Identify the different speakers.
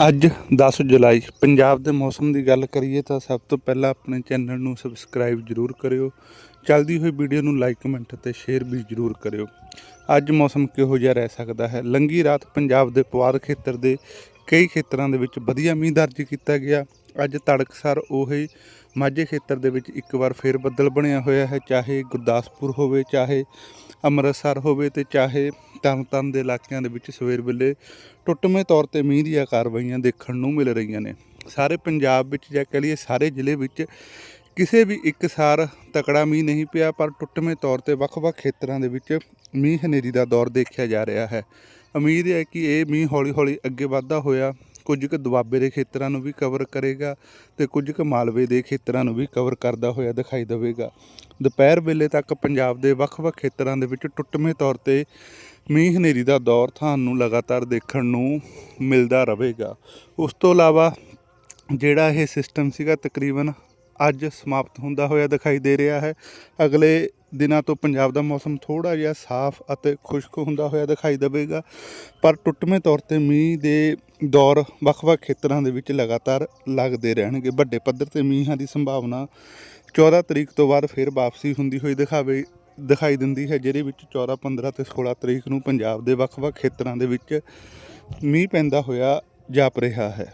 Speaker 1: ਅੱਜ 10 ਜੁਲਾਈ, ਪੰਜਾਬ ਦੇ ਮੌਸਮ ਦੀ ਗੱਲ ਕਰੀਏ ਤਾਂ ਸਭ ਤੋਂ ਪਹਿਲਾਂ ਆਪਣੇ ਚੈਨਲ ਨੂੰ ਸਬਸਕ੍ਰਾਈਬ ਜ਼ਰੂਰ ਕਰਿਓ। ਚੱਲਦੀ ਹੋਈ ਵੀਡੀਓ ਨੂੰ ਲਾਈਕ ਕਮੈਂਟ ਅਤੇ ਸ਼ੇਅਰ ਵੀ ਜ਼ਰੂਰ ਕਰਿਓ। ਅੱਜ ਮੌਸਮ ਕਿਹੋ ਜਿਹਾ ਰਹਿ ਸਕਦਾ ਹੈ? ਲੰਗੀ ਰਾਤ ਪੰਜਾਬ ਦੇ ਪਵਾਰ ਖੇਤਰ ਦੇ ਕਈ ਖੇਤਰਾਂ ਦੇ ਵਿੱਚ ਵਧੀਆ ਮੀਂਹ ਦਰਜ ਕੀਤਾ ਗਿਆ। ਅੱਜ ਤੜਕਸਾਰ ਉਹੀ ਮਾਝੇ ਖੇਤਰ ਦੇ ਵਿੱਚ ਇੱਕ ਵਾਰ ਫੇਰ ਬੱਦਲ ਬਣਿਆ ਹੋਇਆ ਹੈ। ਚਾਹੇ ਗੁਰਦਾਸਪੁਰ ਹੋਵੇ, ਚਾਹੇ ਅੰਮ੍ਰਿਤਸਰ ਹੋਵੇ ਤੇ ਚਾਹੇ ਤਰਨਤਾਰਨ ਦੇ ਇਲਾਕਿਆਂ ਦੇ ਵਿੱਚ ਸਵੇਰ ਵੇਲੇ ਟੁੱਟਵੇਂ ਤੌਰ ਤੇ ਮੀਂਹ ਦੀਆਂ ਕਾਰਵਾਈਆਂ ਦੇਖਣ ਨੂੰ ਮਿਲ ਰਹੀਆਂ ਨੇ। ਸਾਰੇ ਪੰਜਾਬ ਵਿੱਚ ਜਾਂ ਕਹ ਲਈਏ ਸਾਰੇ ਜ਼ਿਲ੍ਹੇ ਵਿੱਚ ਕਿਸੇ ਵੀ ਇੱਕ ਸਾਰ ਤਕੜਾ ਮੀਂਹ ਨਹੀਂ ਪਿਆ, ਪਰ ਟੁੱਟਵੇਂ ਤੌਰ ਤੇ ਵੱਖ-ਵੱਖ ਖੇਤਰਾਂ ਦੇ ਵਿੱਚ ਮੀਂਹ ਹਨੇਰੀ ਦਾ ਦੌਰ ਦੇਖਿਆ ਜਾ ਰਿਹਾ ਹੈ। ਉਮੀਦ ਹੈ ਕਿ ਇਹ ਮੀਂਹ ਹੌਲੀ-ਹੌਲੀ ਅੱਗੇ ਵਧਦਾ ਹੋਇਆ ਕੁਝ ਕੁ ਦੁਆਬੇ ਦੇ ਖੇਤਰਾਂ ਨੂੰ ਵੀ ਕਵਰ ਕਰੇਗਾ ਤੇ ਕੁਝ ਕੁ ਮਾਲਵੇ ਦੇ ਖੇਤਰਾਂ ਨੂੰ ਵੀ ਕਵਰ ਕਰਦਾ ਹੋਇਆ ਦਿਖਾਈ ਦੇਵੇਗਾ। ਦੁਪਹਿਰ ਵੇਲੇ ਤੱਕ ਪੰਜਾਬ ਦੇ ਵੱਖ-ਵੱਖ ਖੇਤਰਾਂ ਦੇ ਵਿੱਚ ਟੁੱਟਵੇਂ ਤੌਰ ਤੇ ਮੀਂਹ ਹਨੇਰੀ ਦਾ ਦੌਰ ਤੁਹਾਨੂੰ ਲਗਾਤਾਰ ਦੇਖਣ ਨੂੰ ਮਿਲਦਾ ਰਹੇਗਾ। ਉਸ ਤੋਂ ਇਲਾਵਾ ਜਿਹੜਾ ਇਹ ਸਿਸਟਮ ਸੀਗਾ ਤਕਰੀਬਨ ਅੱਜ ਸਮਾਪਤ ਹੁੰਦਾ ਹੋਇਆ ਦਿਖਾਈ ਦੇ ਰਿਹਾ ਹੈ। ਅਗਲੇ ਦਿਨਾਂ ਤੋਂ ਪੰਜਾਬ ਦਾ ਮੌਸਮ ਥੋੜਾ ਜਿਹਾ ਸਾਫ਼ ਅਤੇ ਖੁਸ਼ਕ ਹੁੰਦਾ ਹੋਇਆ ਦਿਖਾਈ ਦੇਵੇਗਾ। ਪਰ ਟੁੱਟਵੇਂ ਤੌਰ ਤੇ ਮੀਂਹ ਦੇ ਦੌਰ ਵੱਖ-ਵੱਖ ਖੇਤਰਾਂ ਦੇ ਵਿੱਚ ਲਗਾਤਾਰ ਲੱਗਦੇ ਰਹਿਣਗੇ। ਵੱਡੇ ਪੱਧਰ ਤੇ ਮੀਂਹਾਂ ਦੀ ਸੰਭਾਵਨਾ 14 ਤਰੀਕ ਤੋਂ ਬਾਅਦ ਫਿਰ ਵਾਪਸੀ ਹੁੰਦੀ ਹੋਈ ਦਿਖਾਵੇ, ਦਿਖਾਈ ਦਿੰਦੀ ਹੈ, ਜਿਹਦੇ ਵਿੱਚ 14 15 ਤੇ 16 ਤਰੀਕ ਨੂੰ ਪੰਜਾਬ ਦੇ ਵੱਖ-ਵੱਖ ਖੇਤਰਾਂ ਦੇ ਵਿੱਚ ਮੀਂਹ ਪੈਂਦਾ ਹੋਇਆ ਜਾਪ ਰਿਹਾ ਹੈ।